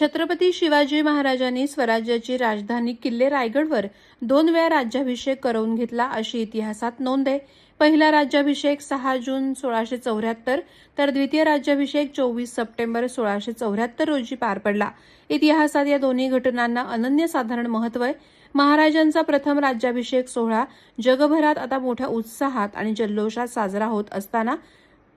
छत्रपती शिवाजी महाराजांनी स्वराज्याची राजधानी किल्ले रायगडवर दोन वेळा राज्याभिषेक करवून घेतला अशी इतिहासात नोंद आहे. पहिला राज्याभिषेक सहा जून सोळाशे चौऱ्याहत्तर तर द्वितीय राज्याभिषेक चोवीस सप्टेंबर सोळाशे चौऱ्याहत्तर रोजी पार पडला. इतिहासात या दोन्ही घटनांना अनन्यसाधारण महत्त्व आहे. महाराजांचा प्रथम राज्याभिषेक सोहळा जगभरात आता मोठ्या उत्साहात आणि जल्लोषात साजरा होत असताना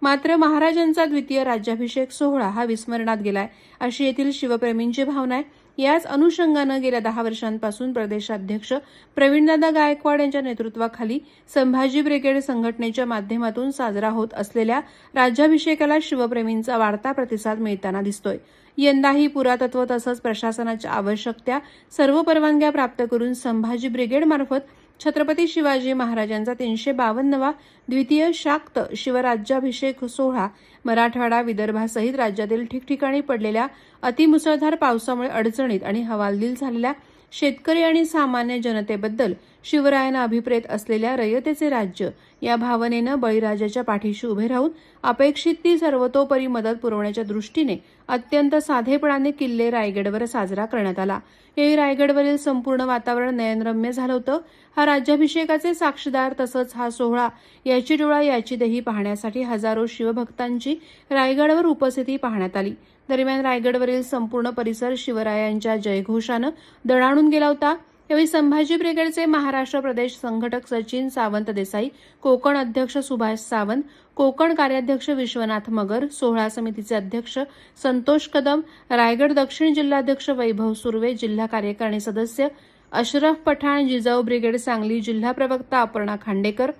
मात्र महाराजांचा द्वितीय राज्याभिषेक सोहळा हा विस्मरणात गेलाय. अशी येथील शिवप्रेमींची भावना आहे. याच अनुषंगानं गेल्या दहा वर्षांपासून प्रदेशाध्यक्ष प्रवीणदादा गायकवाड यांच्या नेतृत्वाखाली संभाजी ब्रिगेड संघटनेच्या माध्यमातून साजरा होत असलेल्या राज्याभिषेकाला शिवप्रेमींचा वाढता प्रतिसाद मिळताना दिसतोय. यंदाही पुरातत्व तसंच प्रशासनाच्या आवश्यकत्या सर्व परवानग्या प्राप्त करून संभाजी ब्रिगेडमार्फत छत्रपती शिवाजी महाराजांचा तीनशे बावन्नवा द्वितीय शाक्त शिवराज्याभिषेक सोहळा मराठवाडा विदर्भासहित राज्यातील ठिकठिकाणी पडलेल्या अतिमुसळधार पावसामुळे अडचणीत आणि हवालदिल झालेल्या शेतकरी आणि सामान्य जनतेबद्दल शिवरायानं अभिप्रेत असलेल्या रयतेचे राज्य या भावनेनं बळीराजाच्या पाठीशी उभे राहून अपेक्षित ती सर्वतोपरी मदत पुरवण्याच्या दृष्टीने अत्यंत साधेपणाने किल्ले रायगडवर साजरा करण्यात आला. यावेळी रायगडवरील संपूर्ण वातावरण नयनरम्य झालं होतं. हा राज्याभिषेकाचे साक्षीदार तसंच हा सोहळा याची डोळा याची देही पाहण्यासाठी हजारो शिवभक्तांची रायगडवर उपस्थिती पाहण्यात आली. दरम्यान रायगडवरील संपूर्ण परिसर शिवरायांच्या जयघोषानं दणाणून गेला होता. यावेळी संभाजी ब्रिगेडचे महाराष्ट्र प्रदेश संघटक सचिन सावंत देसाई कोकण अध्यक्ष सुभाष सावंत कोकण कार्याध्यक्ष विश्वनाथ मगर सोहळा समितीचे अध्यक्ष संतोष कदम रायगड दक्षिण जिल्हाध्यक्ष वैभव सुर्वे जिल्हा कार्यकारिणी सदस्य अशरफ पठाण जिजाऊ ब्रिगेड सांगली जिल्हा प्रवक्ता अपर्णा खांडेकर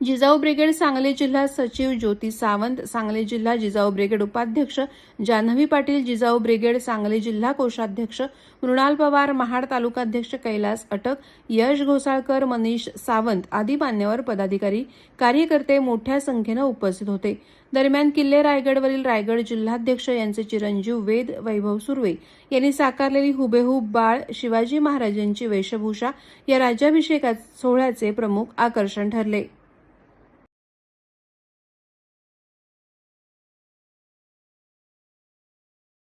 जिजाऊ ब्रिगेड सांगली जिल्हा सचिव ज्योती सावंत सांगली जिल्हा जिजाऊ ब्रिगेड उपाध्यक्ष जान्हवी पाटील जिजाऊ ब्रिगेड सांगली जिल्हा कोषाध्यक्ष मृणाल पवार महाड तालुकाध्यक्ष कैलास अटक यश घोसाळकर मनीष सावंत आदी मान्यवर पदाधिकारी कार्यकर्ते मोठ्या संख्येनं उपस्थित होते. दरम्यान किल्ले रायगडवरील रायगड जिल्हाध्यक्ष यांचे चिरंजीव वेद वैभव सुर्वे यांनी साकारलेली हुबेहूब बाळ शिवाजी महाराजांची वेशभूषा या राज्याभिषेका सोहळ्याचे प्रमुख आकर्षण ठरले.